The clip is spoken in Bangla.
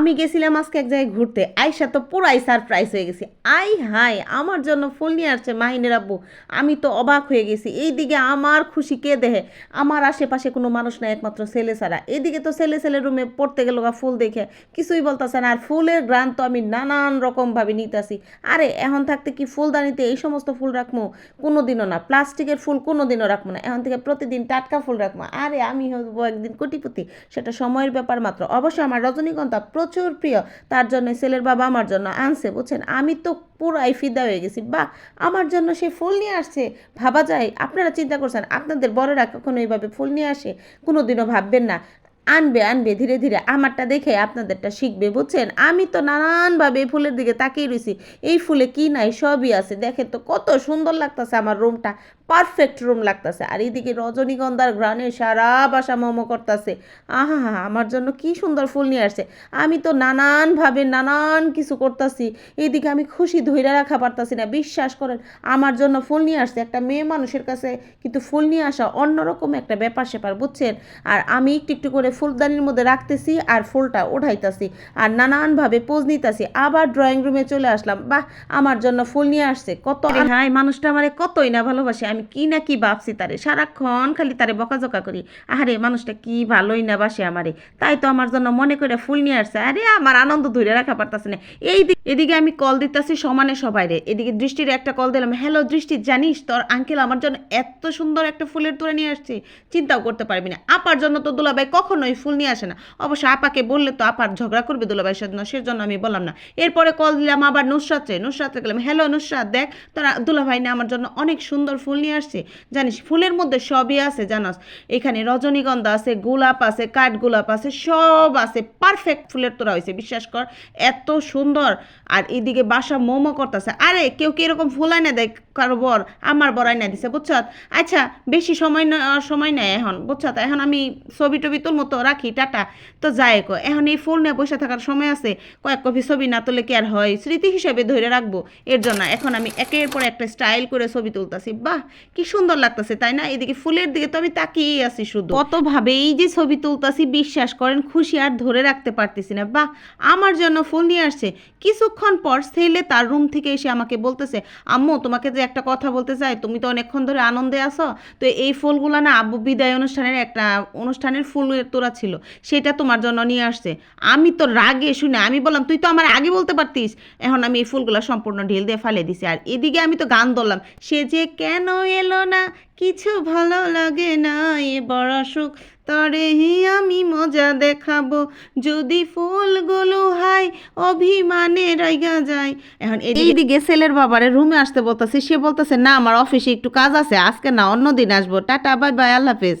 আমি গেছিলাম আজকে এক জায়গায় ঘুরতে। আইসা তো পুরাই সারপ্রাইজ হয়ে গেছি। আই হাই আমার জন্য ফুল নিয়ে আসছে মাহিনের আব্বু। আমি তো অবাক হয়ে গেছি। এইদিকে আমার খুশি কে দেহে? আমার আশেপাশে কোনো মানুষ নাই একমাত্র ছেলে ছাড়া। এদিকে তো ছেলে ছেলে রুমে পড়তে গেল গা ফুল দেখে। কিছুই বলতেছে না। আর ফুলের গ্রান তো আমি নানান রকমভাবে নিতেছি। আরে, এখন থাকতে কি ফুলদানিতে এই সমস্ত ফুল রাখব কোনো দিনও না। প্লাস্টিকের ফুল কোনো দিনও রাখব না। এখন থেকে প্রতিদিন টাটকা ফুল রাখব আরে, আমি হব একদিন কোটিপতি। সেটা সময়ের ব্যাপার মাত্র। অবশ্য আমার রজনীগন্ধা প্রচুর প্রিয়। তার জন্য ছেলের বাবা আমার জন্য আনছে, বুঝছেন? আমি তো পুরাই ফিদা হয়ে গেছি। বা আমার জন্য সে ফুল নিয়ে আসছে। ভাবা যায়, আপনারা চিন্তা করছেন, আপনাদের বড়রা কখনো এইভাবে ফুল নিয়ে আসে? কোনো দিনও ভাববেন না। আনবে আনবে, ধীরে ধীরে আমারটা দেখে আপনাদেরটা শিখবে, বুঝছেন? আমি তো নানানভাবে এই ফুলের দিকে তাকিয়ে রয়েছি এই ফুলে কি নাই, সবই আছে। দেখেন তো, কত সুন্দর লাগতেছে আমার রুমটা। পারফেক্ট রুম লাগতেছে। আর এইদিকে রজনীগন্ধার গ্রানে সারা বাসা মোমো করতেছে। আহা, হা আমার জন্য কি সুন্দর ফুল নিয়ে আসছে। আমি তো নানানভাবে নানান কিছু করতেছি। এইদিকে আমি খুশি ধৈর্য রাখা পারতাছি না। বিশ্বাস করেন, আমার জন্য ফুল নিয়ে আসছে। একটা মেয়ে মানুষের কাছে কিন্তু ফুল নিয়ে আসা অন্যরকম একটা ব্যাপার স্যাপার, বুঝছেন? আর আমি একটু একটু করে ফুলদানির মধ্যে রাখতেছি আর ফুলটা ওঠাইতাছি। আর নানানভাবে পোজ নিতেছি। আবার ড্রয়িং রুমে চলে আসলাম। বাহ, আমার জন্য ফুল নিয়ে আসছে। কত হ্যাঁ মানুষটা আমারে কতই না ভালোবাসে। আমি কি না কি ভাবছি তারে? সারাক্ষণ খালি তারে বকাঝকা করি। আরে মানুষটা কি ভালোই না বাসে আমারে। তাই তো আমার জন্য মনে করে ফুল নিয়ে আসছে। আরে, আমার আনন্দ ধরে রাখা পারতাছে না। এই এদিকে আমি কল দিতেছি সমানে সবাই রে। এদিকে দৃষ্টির একটা কল দিলাম, হ্যালো দৃষ্টি, জানিস তোর আঙ্কেল আমার জন্য এত সুন্দর একটা ফুলের তোরা নিয়ে আসছে। চিন্তাও করতে পারবি না। আপার জন্য তো দুলাভাই কখনোই ফুল নিয়ে আসে না। অবশ্য আপাকে বললে তো আপার ঝগড়া করবে দুলাভাইয়ের সাথে সেজন্য আমি বললাম না। এরপরে কল দিলাম আবার নুসরাতে। নুসরাতে গেলাম, হ্যালো নুসরাত, দেখ, তোরা দুলাভাই না আমার জন্য অনেক সুন্দর ফুল নিয়ে আসছে। জানিস, ফুলের মধ্যে সবই আছে, জানাস। এখানে রজনীগন্ধা আছে, গোলাপ আছে কাঠ গোলাপ আছে, সব আছে। পারফেক্ট ফুলের তোরা হয়েছে, বিশ্বাস কর, এত সুন্দর। আর এদিকে বাসা মোমো করতেছে। আরে, কেউ কি এরকম ফুল আইনা দেয়? কারও বর, আমার বর আইনা দিছে, বুঝছ? আচ্ছা বেশি সময় না, সময় নেই এখন, বুঝছ? এখন আমি ছবি টবি তোর মতো রাখি, টাটা। তো যায় কো এখন এই ফুল নিয়ে বসে থাকার সময় আছে। কয়েক কপি ছবি না তুললে কি আর হয়? স্মৃতি হিসেবে ধরে রাখব। এর জন্য এখন আমি একের পর একটা স্টাইল করে ছবি তুলতাছি। বাহ! কি সুন্দর লাগতেছে, তাই না? এদিকে ফুলের দিকে তো আমি তাকিয়েই আছি শুধু। কতভাবে এই যে ছবি তুলতাছি, বিশ্বাস করেন, খুশি আর ধরে রাখতে পারতেছি না। বাহ, আমার জন্য ফুল নিয়ে আসছে। কিছুক্ষণ পর ছেলে তার রুম থেকে এসে আমাকে বলতেছে, আম্মু, তোমাকে যে একটা কথা বলতে চাই, তুমি তো অনেকক্ষণ ধরে আনন্দে আসো তো এই ফুলগুলো না আব্বু বিদায় অনুষ্ঠানের একটা, অনুষ্ঠানের ফুলের তোরা ছিল, সেটা তোমার জন্য নিয়ে আসছে। আমি তো রাগে শুনে, আমি বললাম, তুই তো আমার আগে বলতে পারতিস। এখন আমি এই ফুলগুলো সম্পূর্ণ ঢিল দিয়ে ফেলে দিছি। আর এদিকে আমি তো গান ধরলাম। সে যে কেন এলো না, কিছু ভালো লাগে না এ বড় সুখ তরে হি আমি মজা দেখাবো। যদি ফুলগুলো হাই অভিমানে রাইগা যায়। এখন এইদিকে ছেলের বাবারে রুমে আসতে বলতেছে, সে বলতেছে, না, আমার অফিসে একটু কাজ আছে, আজকে না অন্য দিন আসব। টাটা, বাই বাই, আল্লাহ হাফেজ।